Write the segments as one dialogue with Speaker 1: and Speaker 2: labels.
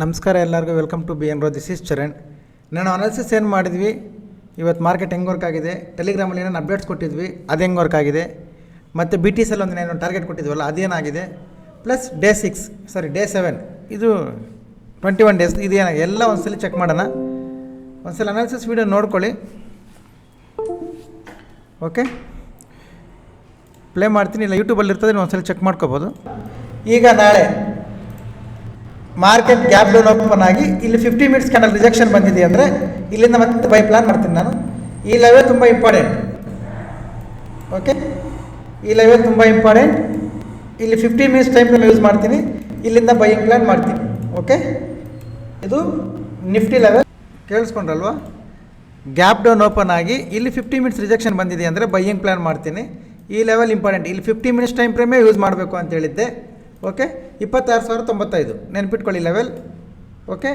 Speaker 1: ನಮಸ್ಕಾರ ಎಲ್ಲರಿಗೂ welcome to B N row this is Charan ನಾನು ಅನಾಲಿಸಿಸ್ ಏನು ಮಾಡಿದ್ವಿ? ಇವತ್ತು ಮಾರ್ಕೆಟ್ ಹೆಂಗೆ ವರ್ಕ್ ಆಗಿದೆ? ಟೆಲಿಗ್ರಾಮಲ್ಲಿ ಏನೇನು ಅಪ್ಡೇಟ್ಸ್ ಕೊಟ್ಟಿದ್ವಿ? ಅದು ಹೆಂಗೆ ವರ್ಕ್ ಆಗಿದೆ? ಮತ್ತು ಬಿ ಟಿ ಸಲ್ಲಿ ಒಂದು ಟಾರ್ಗೆಟ್ ಕೊಟ್ಟಿದ್ವಲ್ಲ ಅದೇನಾಗಿದೆ plus day six sorry day seven ಇದು ಟ್ವೆಂಟಿ ಒನ್ ಡೇಸ್ ಇದು ಏನಾಗಿದೆ ಎಲ್ಲ ಒಂದ್ಸಲ ಚೆಕ್ ಮಾಡೋಣ. ಒಂದ್ಸಲ ಅನಾಲಿಸಿಸ್ ವೀಡಿಯೋ ನೋಡ್ಕೊಳ್ಳಿ. ಓಕೆ ಪ್ಲೇ ಮಾಡ್ತೀನಿ, ಇಲ್ಲ ಯೂಟ್ಯೂಬಲ್ಲಿ ಇರ್ತದೆ, ನೀವು ಒಂದ್ಸಲ ಚೆಕ್ ಮಾಡ್ಕೋಬೋದು. ಈಗ ನಾಳೆ ಮಾರ್ಕೆಟ್ ಗ್ಯಾಪ್ ಡೌನ್ ಓಪನ್ ಆಗಿ ಇಲ್ಲಿ ಫಿಫ್ಟಿ ಮಿನಿಟ್ಸ್ ಕ್ಯಾಂಡಲ್ ರಿಜೆಕ್ಷನ್ ಬಂದಿದೆ ಅಂದರೆ ಇಲ್ಲಿಂದ ಮತ್ತೆ ಬೈ ಪ್ಲಾನ್ ಮಾಡ್ತೀನಿ ನಾನು. ಈ ಲೆವೆಲ್ ತುಂಬ ಇಂಪಾರ್ಟೆಂಟ್ ಓಕೆ ಈ ಲೆವೆಲ್ ತುಂಬ ಇಂಪಾರ್ಟೆಂಟ್ ಇಲ್ಲಿ ಫಿಫ್ಟಿ ಮಿನಿಟ್ಸ್ ಟೈಮ್ ಯೂಸ್ ಮಾಡ್ತೀನಿ. ಇಲ್ಲಿಂದ ಬೈಯಿಂಗ್ ಪ್ಲಾನ್ ಮಾಡ್ತೀನಿ. ಓಕೆ ಇದು ನಿಫ್ಟಿ ಲೆವೆಲ್ ಕೇಳಿಸ್ಕೊಂಡ್ರಲ್ವಾ? ಗ್ಯಾಪ್ ಡೌನ್ ಓಪನ್ ಆಗಿ ಇಲ್ಲಿ ಫಿಫ್ಟಿ ಮಿನಿಟ್ಸ್ ರಿಜೆಕ್ಷನ್ ಬಂದಿದೆ ಅಂದರೆ ಬೈಯಿಂಗ್ ಪ್ಲಾನ್ ಮಾಡ್ತೀನಿ. ಈ ಲೆವೆಲ್ ಇಂಪಾರ್ಟೆಂಟ್ ಇಲ್ಲಿ ಫಿಫ್ಟಿ ಮಿನಿಟ್ಸ್ ಟೈಮ್ ಫ್ರೇಮೇ ಯೂಸ್ ಮಾಡಬೇಕು ಅಂತ ಹೇಳಿದ್ದೆ. ಓಕೆ ಇಪ್ಪತ್ತಾರು ಸಾವಿರದ ತೊಂಬತ್ತೈದು. ನೆನ್ಪಿಟ್ಕೊಳ್ಳಿ ಲೆವೆಲ್ ಓಕೆ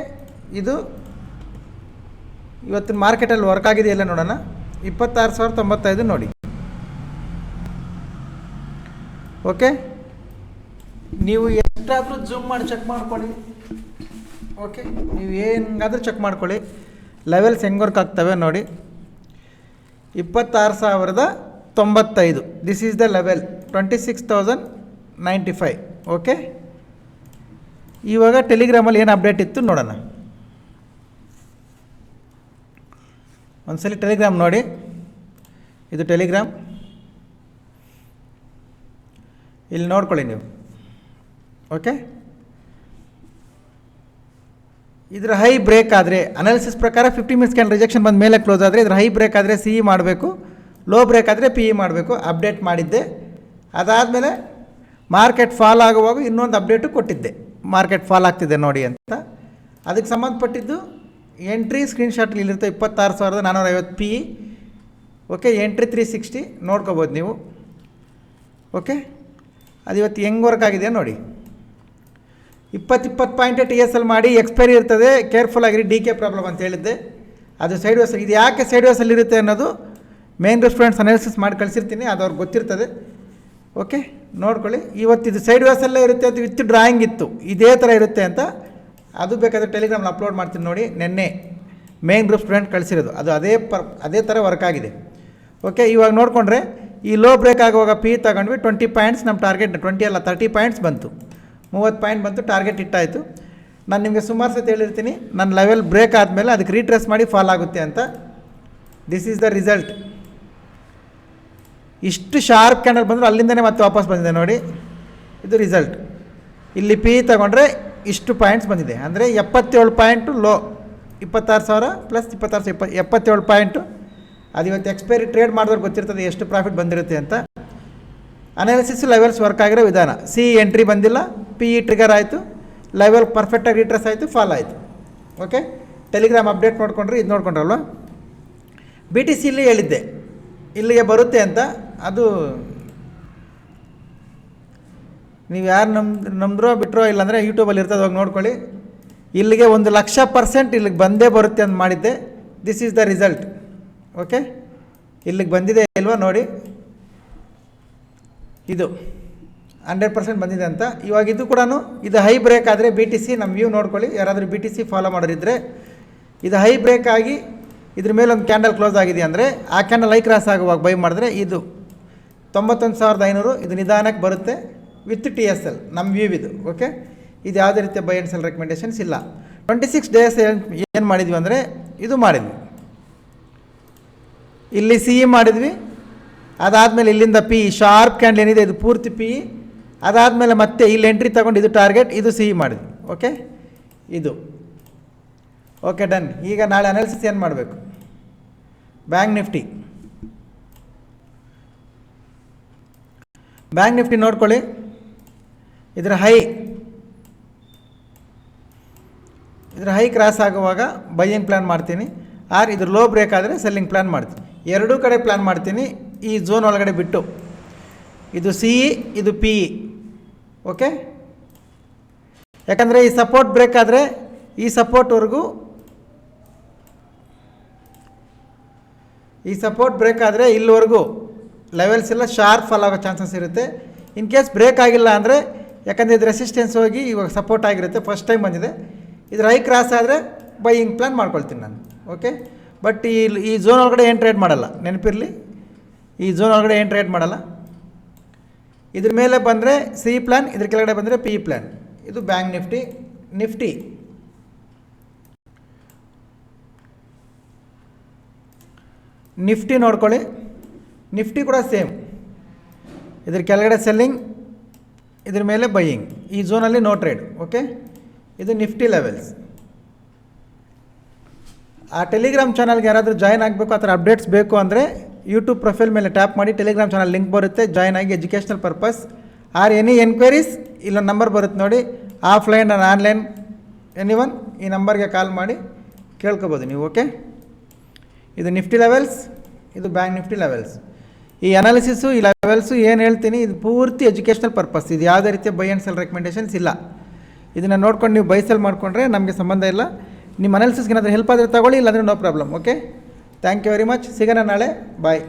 Speaker 1: ಇದು ಇವತ್ತಿನ ಮಾರ್ಕೆಟಲ್ಲಿ ವರ್ಕ್ ಆಗಿದೆಯಲ್ಲ ನೋಡೋಣ. ಇಪ್ಪತ್ತಾರು ಸಾವಿರ ತೊಂಬತ್ತೈದು ನೋಡಿ. ಓಕೆ ನೀವು ಎಷ್ಟಾದರೂ ಜೂಮ್ ಮಾಡಿ ಚೆಕ್ ಮಾಡ್ಕೊಳ್ಳಿ. ಓಕೆ ನೀವು ಏನಾದರೂ ಚೆಕ್ ಮಾಡ್ಕೊಳ್ಳಿ. ಲೆವೆಲ್ಸ್ ಹೆಂಗೆ ವರ್ಕ್ ಆಗ್ತವೆ ನೋಡಿ. ಇಪ್ಪತ್ತಾರು ಸಾವಿರದ ತೊಂಬತ್ತೈದು. This is the level twenty six thousand ninety five, okay? ಇವಾಗ ಟೆಲಿಗ್ರಾಮಲ್ಲಿ ಏನು ಅಪ್ಡೇಟ್ ಇತ್ತು ನೋಡೋಣ. ಒಂದ್ಸಲಿ ಟೆಲಿಗ್ರಾಮ್ ನೋಡಿ. ಇದು ಟೆಲಿಗ್ರಾಮ್. ಇಲ್ಲಿ ನೋಡ್ಕೊಳ್ಳಿ ನೀವು. ಓಕೆ? ಇದರ ಹೈ ಬ್ರೇಕ್ ಆದರೆ ಅನಾಲಿಸಿಸ್ ಪ್ರಕಾರ ಫಿಫ್ಟಿ ಮಿನಿಟ್ಸ್ ಕ್ಯಾನ್ ರಿಜೆಕ್ಷನ್ ಬಂದ ಮೇಲೆ ಕ್ಲೋಸ್ ಆದರೆ ಇದರ ಹೈ ಬ್ರೇಕ್ ಆದರೆ ಸಿ ಇ ಮಾಡಬೇಕು. ಲೋ ಬ್ರೇಕ್ ಆದರೆ ಪಿ ಇ ಮಾಡಬೇಕು. ಅಪ್ಡೇಟ್ ಮಾಡಿದ್ದೆ. ಅದಾದಮೇಲೆ ಮಾರ್ಕೆಟ್ ಫಾಲ್ ಆಗುವಾಗ ಇನ್ನೊಂದು ಅಪ್ಡೇಟು ಕೊಟ್ಟಿದ್ದೆ. ಮಾರ್ಕೆಟ್ ಫಾಲ್ ಆಗ್ತಿದೆ ನೋಡಿ ಅಂತ. ಅದಕ್ಕೆ ಸಂಬಂಧಪಟ್ಟಿದ್ದು ಎಂಟ್ರಿ ಸ್ಕ್ರೀನ್ಶಾಟ್ ಇಲ್ಲಿರುತ್ತೆ ಇಪ್ಪತ್ತಾರು ಸಾವಿರದ ನಾನ್ನೂರ ಐವತ್ತು P okay entry three sixty ನೋಡ್ಕೋಬೋದು ನೀವು. ಓಕೆ ಅದು ಇವತ್ತು ಹೆಂಗೆ ವರ್ಕ್ ಆಗಿದೆ ನೋಡಿ. ಇಪ್ಪತ್ತಿಪ್ಪತ್ತು ಇಪ್ಪತ್ತು ಪಾಯಿಂಟ್ ಟಿ ಎಸ್ ಎಲ್ ಮಾಡಿ ಎಕ್ಸ್ಪೈರಿ ಇರ್ತದೆ. ಕೇರ್ಫುಲ್ ಆಗಿರಿ ಡಿ ಕೆ ಪ್ರಾಬ್ಲಮ್ ಅಂತ ಹೇಳಿದ್ದೆ. ಅದು ಸೈಡ್ ವೇಸ್ ಇದು ಯಾಕೆ ಸೈಡ್ ವೇಸಲ್ಲಿ ಇರುತ್ತೆ ಅನ್ನೋದು ಮೇನ್ ರೆಸ್ಟೋರೆಂಟ್ಸ್ ಅನಾಲಿಸಿಸ್ ಮಾಡಿ ಕಳಿಸಿರ್ತೀನಿ. ಅದು ಅವ್ರಿಗೆ ಗೊತ್ತಿರ್ತದೆ. ಓಕೆ, ನೋಡ್ಕೊಳ್ಳಿ. ಇವತ್ತು ಇದು ಸೈಡ್ ವ್ಯಾಸಲ್ಲೇ ಇರುತ್ತೆ ಅಂತ ವಿತ್ ಡ್ರಾಯಿಂಗ್ ಇತ್ತು. ಇದೇ ಥರ ಇರುತ್ತೆ ಅಂತ ಅದು ಬೇಕಾದರೆ ಟೆಲಿಗ್ರಾಮ್ನ ಅಪ್ಲೋಡ್ ಮಾಡ್ತೀನಿ ನೋಡಿ. ನಿನ್ನೆ ಮೇನ್ ಗ್ರೂಪ್ ಸ್ಟೂಡೆಂಟ್ ಕಳಿಸಿರೋದು. ಅದು ಅದೇ ಪರ್, ಅದೇ ಥರ ವರ್ಕ್ ಆಗಿದೆ. ಓಕೆ, ಇವಾಗ ನೋಡಿಕೊಂಡ್ರೆ ಈ ಲೋ ಬ್ರೇಕ್ ಆಗುವಾಗ ಪಿ ತಗೊಂಡ್ವಿ ಟ್ವೆಂಟಿ ಪಾಯಿಂಟ್ಸ್ ನಮ್ಮ ಟಾರ್ಗೆಟ್ ಟ್ವೆಂಟಿ ಅಲ್ಲ ತರ್ಟಿ ಪಾಯಿಂಟ್ಸ್ ಬಂತು. ಮೂವತ್ತು ಪಾಯಿಂಟ್ ಬಂತು ಟಾರ್ಗೆಟ್ ಇಟ್ಟಾಯಿತು ನಾನು ನಿಮಗೆ ಸುಮಾರು ಸತಿ ಹೇಳಿರ್ತೀನಿ ನನ್ನ ಲೆವೆಲ್ ಬ್ರೇಕ್ ಆದಮೇಲೆ ಅದಕ್ಕೆ ರೀಟ್ರೆಸ್ ಮಾಡಿ ಫಾಲ್ ಆಗುತ್ತೆ ಅಂತ. ದಿಸ್ ಈಸ್ ದ ರಿಸಲ್ಟ್ ಇಷ್ಟು ಶಾರ್ಪ್ ಕ್ಯಾಂಡಲ್ ಬಂದರೂ ಅಲ್ಲಿಂದನೇ ಮತ್ತೆ ವಾಪಸ್ ಬಂದಿದೆ ನೋಡಿ. ಇದು ರಿಸಲ್ಟ್ ಇಲ್ಲಿ ಪಿ ತಗೊಂಡ್ರೆ ಇಷ್ಟು ಪಾಯಿಂಟ್ಸ್ ಬಂದಿದೆ. ಅಂದರೆ ಎಪ್ಪತ್ತೇಳು ಪಾಯಿಂಟು ಲೋ ಇಪ್ಪತ್ತಾರು ಸಾವಿರ ಪ್ಲಸ್ ಇಪ್ಪತ್ತಾರು ಸಾವಿರ, ಇಪ್ಪ ಎಪ್ಪತ್ತೇಳು ಪಾಯಿಂಟು ಅದು ಇವತ್ತು ಎಕ್ಸ್ಪೈರಿ ಟ್ರೇಡ್ ಮಾಡಿದ್ರೆ ಗೊತ್ತಿರ್ತದೆ ಎಷ್ಟು ಪ್ರಾಫಿಟ್ ಬಂದಿರುತ್ತೆ ಅಂತ. ಅನಾಲಿಸಿಸ್ ಲೆವೆಲ್ಸ್ ವರ್ಕ್ ಆಗಿರೋ ವಿಧಾನ. ಸಿ ಎಂಟ್ರಿ ಬಂದಿಲ್ಲ ಪಿ ಇ ಟ್ರಿಗರ್ ಆಯಿತು ಲೆವೆಲ್ ಪರ್ಫೆಕ್ಟಾಗಿ ರಿಟ್ರೆಸ್ ಆಯಿತು ಫಾಲ್ ಆಯಿತು. ಓಕೆ ಟೆಲಿಗ್ರಾಮ್ ಅಪ್ಡೇಟ್ ನೋಡ್ಕೊಂಡ್ರೆ, ಇದು ನೋಡ್ಕೊಂಡ್ರಲ್ವ? ಬಿ ಟಿ ಸಿಲಿ ಹೇಳಿದ್ದೆ. ಇಲ್ಲಿಗೆ ಬರುತ್ತೆ ಅಂತ. ಅದು ನೀವು ಯಾರು ನಮ್, ನಂಬ್ರೋ ಬಿಟ್ರೋ ಇಲ್ಲಾಂದರೆ ಯೂಟ್ಯೂಬಲ್ಲಿ ಇರ್ತದೆ ಹೋಗಿ ನೋಡ್ಕೊಳ್ಳಿ. ಇಲ್ಲಿಗೆ ಒಂದು ಲಕ್ಷ ಪರ್ಸೆಂಟ್ ಇಲ್ಲಿಗೆ ಬಂದೇ ಬರುತ್ತೆ ಅಂತ ಮಾಡಿದ್ದೆ. This is the result okay ಇಲ್ಲಿಗೆ ಬಂದಿದೆ ಇಲ್ವಾ ನೋಡಿ. ಇದು ಹಂಡ್ರೆಡ್ ಪರ್ಸೆಂಟ್ ಬಂದಿದೆ ಅಂತ. ಇವಾಗ ಇದು ಕೂಡ ಇದು ಹೈ ಬ್ರೇಕ್ ಆದರೆ ಬಿ ಟಿ ಸಿ ನಮ್ಮ ವ್ಯೂ ನೋಡ್ಕೊಳ್ಳಿ. ಯಾರಾದರೂ ಬಿ ಟಿ ಸಿ ಫಾಲೋ ಮಾಡೋರಿದ್ದರೆ ಇದು ಹೈ ಬ್ರೇಕ್ ಆಗಿ ಇದ್ರ ಮೇಲೆ ಒಂದು ಕ್ಯಾಂಡಲ್ ಕ್ಲೋಸ್ ಆಗಿದೆ ಅಂದರೆ, ಆ ಕ್ಯಾಂಡಲ್ ಹೈ ಕ್ರಾಸ್ ಆಗುವಾಗ ಬೈ ಮಾಡಿದ್ರೆ ಇದು. ತೊಂಬತ್ತೊಂದು ಸಾವಿರದ ಐನೂರು ಇದು ನಿಧಾನಕ್ಕೆ ಬರುತ್ತೆ ವಿತ್ ಟಿ ಎಸ್ ಎಲ್ ನಮ್ಮ ವ್ಯೂ ಇದು ಓಕೆ ಇದು ಯಾವುದೇ ರೀತಿಯ ಬೈ ಆ್ಯಂಡ್ ಸೆಲ್ ರೆಕಮೆಂಡೇಷನ್ಸ್ ಇಲ್ಲ. ಟ್ವೆಂಟಿ ಸಿಕ್ಸ್ ಡೇಸ್ ಏನು ಮಾಡಿದ್ವಿ ಅಂದರೆ ಇದು ಮಾಡಿದ್ವಿ. ಇಲ್ಲಿ ಸಿ ಇ ಮಾಡಿದ್ವಿ, ಅದಾದಮೇಲೆ ಇಲ್ಲಿಂದ ಪಿ ಶಾರ್ಪ್ ಕ್ಯಾಂಡಲ್ ಏನಿದೆ, ಇದು ಪೂರ್ತಿ ಪಿ ಅದಾದಮೇಲೆ ಮತ್ತೆ ಇಲ್ಲಿ ಎಂಟ್ರಿ ತಗೊಂಡು ಇದು ಟಾರ್ಗೆಟ್ ಇದು ಸಿ ಇ ಮಾಡಿದ್ವಿ ಓಕೆ ಇದು. ಓಕೆ ಡನ್ ಈಗ ನಾಳೆ ಅನಾಲಿಸಿಸ್ ಏನು ಮಾಡಬೇಕು? ಬ್ಯಾಂಕ್ ನಿಫ್ಟಿ ಬ್ಯಾಂಕ್ ನಿಫ್ಟಿ ನೋಡ್ಕೊಳ್ಳಿ. ಇದರ ಹೈ ಇದರ ಹೈ ಕ್ರಾಸ್ ಆಗುವಾಗ ಬೈಯಿಂಗ್ ಪ್ಲ್ಯಾನ್ ಮಾಡ್ತೀನಿ. ಆರ್ ಇದ್ರ ಲೋ ಬ್ರೇಕ್ ಆದರೆ ಸೆಲ್ಲಿಂಗ್ ಪ್ಲ್ಯಾನ್ ಮಾಡ್ತೀನಿ. ಎರಡೂ ಕಡೆ ಪ್ಲ್ಯಾನ್ ಮಾಡ್ತೀನಿ. ಈ ಝೋನ್ ಒಳಗಡೆ ಬಿಟ್ಟು. ಇದು ಸಿ ಇ ಇದು ಪಿ ಇ ಓಕೆ ಯಾಕಂದರೆ ಈ ಸಪೋರ್ಟ್ ಬ್ರೇಕ್ ಆದರೆ ಈ ಸಪೋರ್ಟ್ವರೆಗೂ ಈ ಸಪೋರ್ಟ್ ಬ್ರೇಕ್ ಆದರೆ ಇಲ್ಲಿವರೆಗೂ ಲೆವೆಲ್ಸ್ ಎಲ್ಲ ಶಾರ್ಪ್ ಫಾಲ್ ಆಗೋ ಚಾನ್ಸಸ್ ಇರುತ್ತೆ. ಇನ್ ಕೇಸ್ ಬ್ರೇಕ್ ಆಗಿಲ್ಲ ಅಂದರೆ, ಯಾಕಂದರೆ ಇದು ರೆಸಿಸ್ಟೆನ್ಸ್ ಹೋಗಿ ಇವಾಗ ಸಪೋರ್ಟ್ ಆಗಿರುತ್ತೆ ಫಸ್ಟ್ ಟೈಮ್ ಬಂದಿದೆ. ಇದು ರೈ ಕ್ರಾಸ್ ಆದರೆ ಬೈಯಿಂಗ್ ಪ್ಲ್ಯಾನ್ ಮಾಡ್ಕೊಳ್ತೀನಿ ನಾನು ಓಕೆ ಬಟ್ ಈ ಈ ಝೋನ್ ಒಳಗಡೆ ಏನು ಟ್ರೇಡ್ ಮಾಡಲ್ಲ, ನೆನಪಿರಲಿ? ಈ ಝೋನ್ ಒಳಗಡೆ ಏನು ಟ್ರೇಡ್ ಮಾಡಲ್ಲ? ಇದ್ರ ಮೇಲೆ ಬಂದರೆ ಸಿ ಪ್ಲ್ಯಾನ್ ಇದ್ರ ಕೆಳಗಡೆ ಬಂದರೆ ಪಿ ಪ್ಲ್ಯಾನ್ ಇದು ಬ್ಯಾಂಕ್ ನಿಫ್ಟಿ ನಿಫ್ಟಿ ನಿಫ್ಟಿ ನೋಡ್ಕೊಳ್ಳಿ. ನಿಫ್ಟಿ ಕೂಡ ಸೇಮ್. ಇದ್ರ ಕೆಳಗಡೆ ಸೆಲ್ಲಿಂಗ್ ಇದ್ರ ಮೇಲೆ ಬೈಯಿಂಗ್ ಈ ಝೋನಲ್ಲಿ ನೋ ಟ್ರೇಡ್ ಓಕೆ ಇದು ನಿಫ್ಟಿ ಲೆವೆಲ್ಸ್ ಆ ಟೆಲಿಗ್ರಾಮ್ ಚಾನಲ್ಗೆ ಯಾರಾದರೂ ಜಾಯ್ನ್ ಆಗಬೇಕು, ಆ ಥರ ಅಪ್ಡೇಟ್ಸ್ ಬೇಕು ಅಂದರೆ ಯೂಟ್ಯೂಬ್ ಪ್ರೊಫೈಲ್ ಮೇಲೆ ಟ್ಯಾಪ್ ಮಾಡಿ ಟೆಲಿಗ್ರಾಮ್ ಚಾನಲ್ ಲಿಂಕ್ ಬರುತ್ತೆ ಜಾಯ್ನ್ ಆಗಿ educational purpose or any enquiries ಇಲ್ಲೊಂದು ನಂಬರ್ ಬರುತ್ತೆ ನೋಡಿ. Offline and online any one ಈ ನಂಬರ್ಗೆ ಕಾಲ್ ಮಾಡಿ ಕೇಳ್ಕೊಬೋದು ನೀವು ಓಕೆ ಇದು ನಿಫ್ಟಿ ಲೆವೆಲ್ಸ್ ಇದು ಬ್ಯಾಂಕ್ ನಿಫ್ಟಿ ಲೆವೆಲ್ಸ್ ಈ ಅನಾಲಿಸಿಸು ಈ ಲೆವೆಲ್ಸು ಏನು ಹೇಳ್ತೀನಿ, ಇದು ಪೂರ್ತಿ ಎಜುಕೇಷನಲ್ ಪರ್ಪಸ್ ಇದು ಯಾವುದೇ ರೀತಿಯ ಬೈ ಆ್ಯಂಡ್ ಸೆಲ್ ರೆಕಮೆಂಡೇಷನ್ಸ್ ಇಲ್ಲ. ಇದನ್ನು ನೋಡ್ಕೊಂಡು ನೀವು ಬೈ ಸೆಲ್ ಮಾಡಿಕೊಂಡ್ರೆ ನಮಗೆ ಸಂಬಂಧ ಇಲ್ಲ. ನಿಮ್ಮ ಅನಾಲಿಸಿಸ್ಗೆ ಏನಾದರೂ ಹೆಲ್ಪ್ ಆದರೆ ತಗೊಳ್ಳಿ, ಇಲ್ಲಾಂದರೆ no problem okay thank you very much ಸಿಗೋಣ ನಾಳೆ. ಬಾಯ್